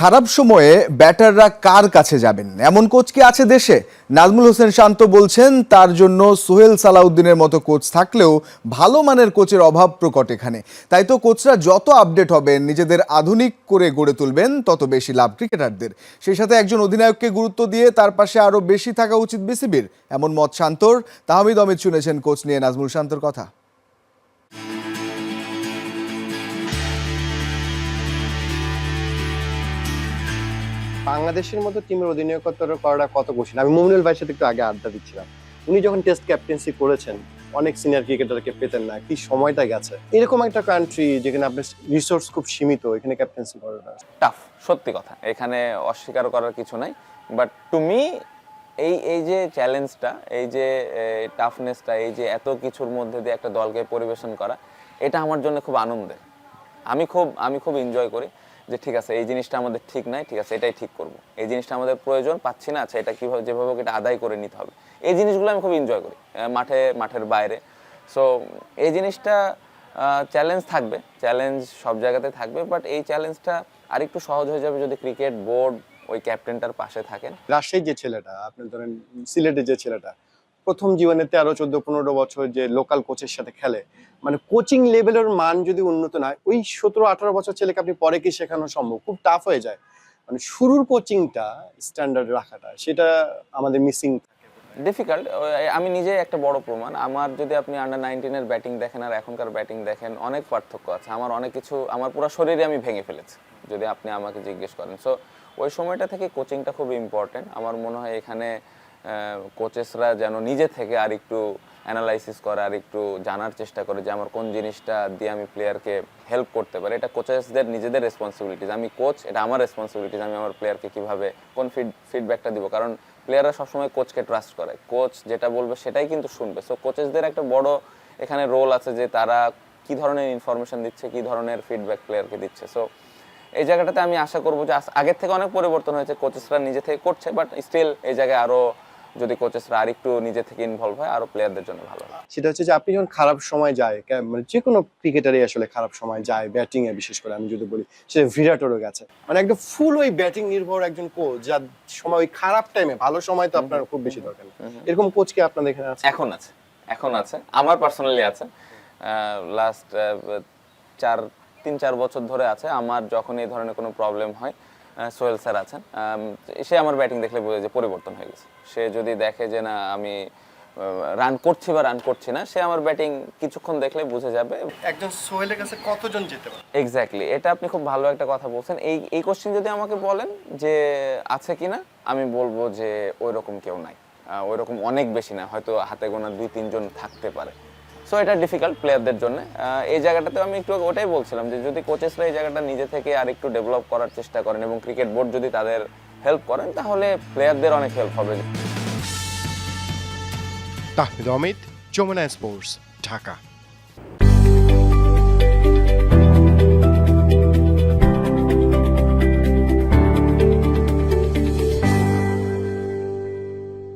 খারাপ সময়ে ব্যাটাররা কার কাছে যাবেন? এমন কোচ কি আছে দেশে? নাজমুল হোসেন শান্ত বলছেন, তার জন্য সোহেল সালাউদ্দিনের মতো কোচ থাকলেও ভালো মানের কোচের অভাব প্রকট এখানে। তাই তো কোচরা যত আপডেট হবেন নিজেদের আধুনিক করে গড়ে তুলবেন, তত বেশি লাভ ক্রিকেটারদের। সেই সাথে একজন অধিনায়ককে গুরুত্ব দিয়ে তার পাশে আরও বেশি থাকা উচিত বিসিবির। এমন মত শান্তর। তাহমিদ অমিত শুনেছেন কোচ নিয়ে নাজমুল শান্তর কথা। বাংলাদেশের মতো টিমের অধিনায়কত্ব করাটা কত কঠিন? আমি মুমিনুল ভাইয়ের সাথে একটু আগে আড্ডা দিচ্ছিলাম। উনি যখন টেস্ট ক্যাপ্টেন্সি করেছেন, অনেক সিনিয়র ক্রিকেটারকে পেতেন না, কি সময়টা গেছে? এরকম একটা কান্ট্রি যেখানে আপনার রিসোর্স খুব সীমিত, এখানে ক্যাপ্টেন্সি করাটা। টাফ সত্যি কথা। এখানে অস্বীকার করার কিছু নাই। বাট টু মি এই এই যে চ্যালেঞ্জটা এই যে টাফনেসটা এই যে এত কিছুর মধ্যে দিয়ে একটা দলকে পরিবেশন করা, এটা আমার জন্য খুব আনন্দের। আমি খুব আমি খুব এনজয় করি। যে ঠিক আছে, এই জিনিসটা আমাদের ঠিক নাই, ঠিক আছে, এটাই ঠিক করব। এই জিনিসটা আমাদের প্রয়োজন, পাচ্ছি না আচ্ছা এটা কীভাবে, যেভাবে এটা আদায় করে নিতে হবে। এই জিনিসগুলো আমি খুব এনজয় করি মাঠে, মাঠের বাইরে। সো এই জিনিসটা চ্যালেঞ্জ থাকবে চ্যালেঞ্জ সব জায়গাতে থাকবে বাট এই চ্যালেঞ্জটা আরেকটু সহজ হয়ে যাবে যদি ক্রিকেট বোর্ড ওই ক্যাপ্টেনটার পাশে থাকেন। রাজশাহীর যে ছেলেটা আপনি ধরেন সিলেটের যে ছেলেটা প্রথম জীবনে তেরো চোদ্দ পনেরো বছর যে লোকাল কোচের সাথে খেলে মানে কোচিং লেভেলের মান যদি উন্নত না হয়, ওই সতেরো আঠারো বছর ছেলেকে আপনি পরে কি শেখানো সম্ভব? খুব টাফ হয়ে যায়। মানে শুরুর কোচিংটা স্ট্যান্ডার্ড রাখাটা সেটা আমাদের মিসিং ডিফিকাল্ট আমি নিজে একটা বড় প্রমাণ আমার যদি আপনি আন্ডার নাইনটিনের ব্যাটিং দেখেন আর এখনকার ব্যাটিং দেখেন অনেক পার্থক্য আছে। আমার অনেক কিছু আমার পুরো শরীরে আমি ভেঙে ফেলেছি যদি আপনি আমাকে জিজ্ঞেস করেন। সো ওই সময়টা থেকে কোচিংটা খুব ইম্পর্টেন্ট আমার মনে হয় এখানে কোচেসরা যেন নিজে থেকে আর একটু অ্যানালাইসিস করে, আর একটু জানার চেষ্টা করে যে আমার কোন জিনিসটা দিয়ে আমি প্লেয়ারকে হেল্প করতে পারি। এটা কোচেসদের নিজেদের রেসপন্সিবিলিটিস আমি কোচ এটা আমার রেসপন্সিবিলিটিস আমি আমার প্লেয়ারকে কীভাবে, কোন ফিড ফিডব্যাকটা দিব? কারণ প্লেয়াররা সবসময় কোচকে ট্রাস্ট করে। কোচ যেটা বলবে সেটাই কিন্তু শুনবে। সো কোচেসদের একটা বড় এখানে রোল আছে যে তারা কি ধরনের ইনফরমেশন দিচ্ছে, কি ধরনের ফিডব্যাক প্লেয়ারকে দিচ্ছে। সো এই জায়গাটাতে আমি আশা করব যে আগের থেকে অনেক পরিবর্তন হয়েছে। কোচেসরা নিজে থেকে করছে বাট স্টিল এই জায়গায় আরও যদি কোচেসরা আরেকটু নিজে থেকে ইনভলভ হয় আরও প্লেয়ারদের জন্য ভালো সেটা হচ্ছে যে আপনি যখন খারাপ সময় যায় মানে যে কোনো ক্রিকেটারই আসলে খারাপ সময় যায় ব্যাটিং এ বিশেষ করে আমি যদি বলি সেটা বিরাটেরও গেছে। মানে একদম ফুল ওই ব্যাটিং নির্ভর একজন কোচ যার সময় ওই খারাপ টাইমে ভালো সময় তো আপনার খুব বেশি দরকার এরকম কোচ কি আপনাদের এখানে আছে? এখন আছে এখন আছে। আমার পার্সোনালি আছে। লাস্ট চার তিন চার বছর ধরে আছে। আমার যখন এই ধরনের কোনো প্রবলেম হয় সোহেল স্যার আছেন। সে আমার ব্যাটিং দেখলে বোঝে যে পরিবর্তন হয়ে গেছে। সে যদি দেখে যে না আমি রান করছি বা রান করছি না সে আমার ব্যাটিং কিছুক্ষণ দেখলে বুঝে যাবে। একজন সোহেলের কাছে কতজন যেতে পারে? এক্স্যাক্টলি এটা আপনি খুব ভালো একটা কথা বলছেন। এই এই কোশ্চেন যদি আমাকে বলেন যে আছে কিনা আমি বলব যে ওই রকম কেউ নাই। ওই রকম অনেক বেশি না হয়তো হাতে গোনা দুই তিনজন থাকতে পারে। সো এটা ডিফিকাল্ট প্লেয়ারদের জন্য। এই জায়গাটাতে আমি একটু ওটাই বলছিলাম যে, যদি কোচেসরা এই জায়গাটা নিজে থেকে আর একটু ডেভেলপ করার চেষ্টা করেন এবং ক্রিকেট বোর্ড যদি তাদের হেল্প করেন, তাহলে প্লেয়ারদের অনেক হেল্প হবে। তাহমিদ যমুনা স্পোর্টস ঢাকা।